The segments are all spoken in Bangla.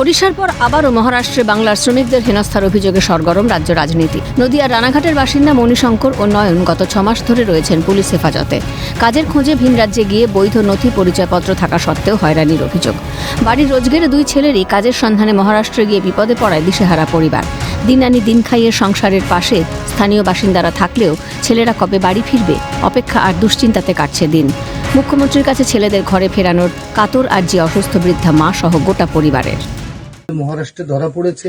ওড়িশার পর আবারও মহারাষ্ট্রে বাংলার শ্রমিকদের হেনস্থার অভিযোগে সরগরম রাজ্য রাজনীতি। নদিয়ার রানাঘাটের বাসিন্দা মণিশঙ্কর ও নয়ন গত ছমাস ধরে রয়েছেন পুলিশ হেফাজতে। কাজের খোঁজে ভিন রাজ্যে গিয়ে বৈধ নথি পরিচয়পত্র থাকা সত্ত্বেও হয়রানির অভিযোগ। বাড়ির রোজগেরে দুই ছেলেরই কাজের সন্ধানে মহারাষ্ট্রে গিয়ে বিপদে পড়ায় দিশেহারা পরিবার। দিন আনি দিন খাইয়ে সংসারের পাশে স্থানীয় বাসিন্দারা থাকলেও ছেলেরা কবে বাড়ি ফিরবে, অপেক্ষা আর দুশ্চিন্তাতে কাটছে দিন। মুখ্যমন্ত্রীর কাছে ছেলেদের ঘরে ফেরানোর কাতর আর যে অসুস্থ বৃদ্ধা মা সহ গোটা পরিবারের। মহারাষ্ট্রে ধরা পড়েছে।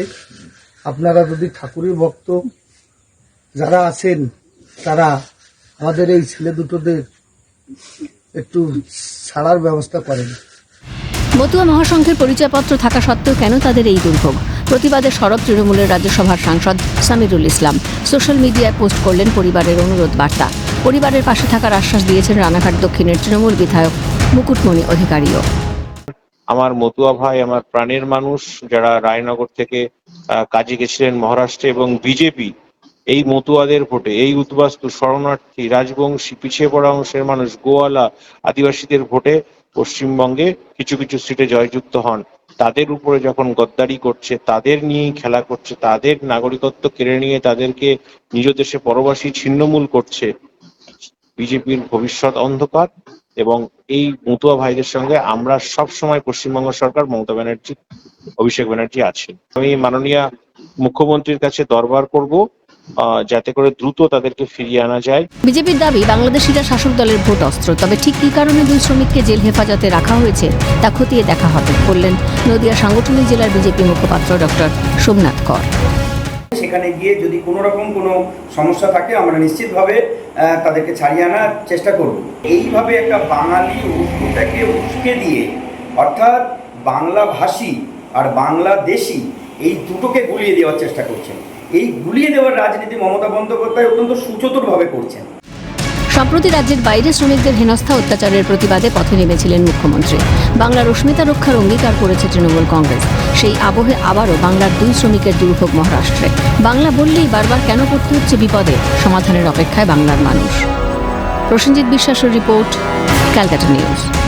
আপনারা যদি ঠাকুরের ভক্ত যারা আছেন, তারা আমাদের এই ছেলে দুটোদের একটু ছাড়ার ব্যবস্থা করেন। মতুয়া মহাসংঘের পরিচয়পত্র থাকা সত্ত্বেও কেন তাদের এই দুর্ভোগ? প্রতিবাদে সরব তৃণমূলের রাজ্যসভার সাংসদ সামিরুল ইসলাম। সোশ্যাল মিডিয়ায় পোস্ট করলেন পরিবারের অনুরোধ বার্তা। পরিবারের পাশে থাকার আশ্বাস দিয়েছেন রানাঘাট দক্ষিণের তৃণমূল বিধায়ক মুকুটমণি অধিকারীও। আমার মতুয়া ভাই, আমার প্রাণের মানুষ যারা রায়নগর থেকে কাজে গেছিলেন মহারাষ্ট্রে এবং বিজেপি, এই মতুয়াদের ভোটে, এই উদ্বাস্তু শরণার্থী, রাজবংশী, পিছিয়ে পড়া অংশের মানুষ, গোয়ালা আদিবাসীদের ভোটে পশ্চিমবঙ্গে কিছু কিছু সিটে জয়যুক্ত হন। তাদের উপরে যখন গদ্দারি করছে, তাদের নিয়েই খেলা করছে, তাদের নাগরিকত্ব কেড়ে নিয়ে তাদেরকে নিজ দেশে পরবাসী ছিন্নমূল করছে, বিজেপির ভবিষ্যৎ অন্ধকার। এবং এই মতুয়া ভাইদের সঙ্গে আমরা সব সময় পশ্চিমবঙ্গ সরকার, মমতা ব্যানার্জি, অভিষেক ব্যানার্জি আছে আমি মাননীয় মুখ্যমন্ত্রীর কাছে দরবার করব যাতে করে দ্রুত তাদেরকে ফিরিয়ে আনা যায়। বিজেপির দাবি, বাংলাদেশিরা শাসক দলের ভোট অস্ত্র, তবে ঠিক কী কারণে দুই শ্রমিককে জেল হেফাজতে রাখা হয়েছে, তা খতিয়ে দেখা হবে, বললেন নদিয়া সাংগঠনিক জেলার বিজেপি মুখপাত্র ডক্টর সোমনাথ কর। সেখানে গিয়ে যদি কোনো রকম কোনো সমস্যা থাকে, আমরা নিশ্চিতভাবে তাদেরকে ছাড়িয়ে আনার চেষ্টা করব। এইভাবে একটা বাঙালি উর্দুটাকে উস্কে দিয়ে, অর্থাৎ বাংলা ভাষী আর বাংলাদেশি এই দুটোকে গুলিয়ে দেওয়ার চেষ্টা করছেন। এই গুলিয়ে দেওয়ার রাজনীতি মমতা বন্দ্যোপাধ্যায় অত্যন্ত সুচতুরভাবে করছেন। সম্প্রতি রাজ্যের বাইরে শ্রমিকদের হেনস্থা, অত্যাচারের প্রতিবাদে পথে নেমেছিলেন মুখ্যমন্ত্রী। বাংলার অস্মিতা রক্ষার অঙ্গীকার করেছে তৃণমূল কংগ্রেস। সেই আবহে আবারও বাংলার দুই শ্রমিকের দুর্ভোগ মহারাষ্ট্রে। বাংলা বললেই বারবার কেন করতে হচ্ছে বিপদে? সমাধানের অপেক্ষায় বাংলার মানুষ। প্রসেনজিৎ বিশ্বাসের রিপোর্ট, ক্যালকাটা নিউজ।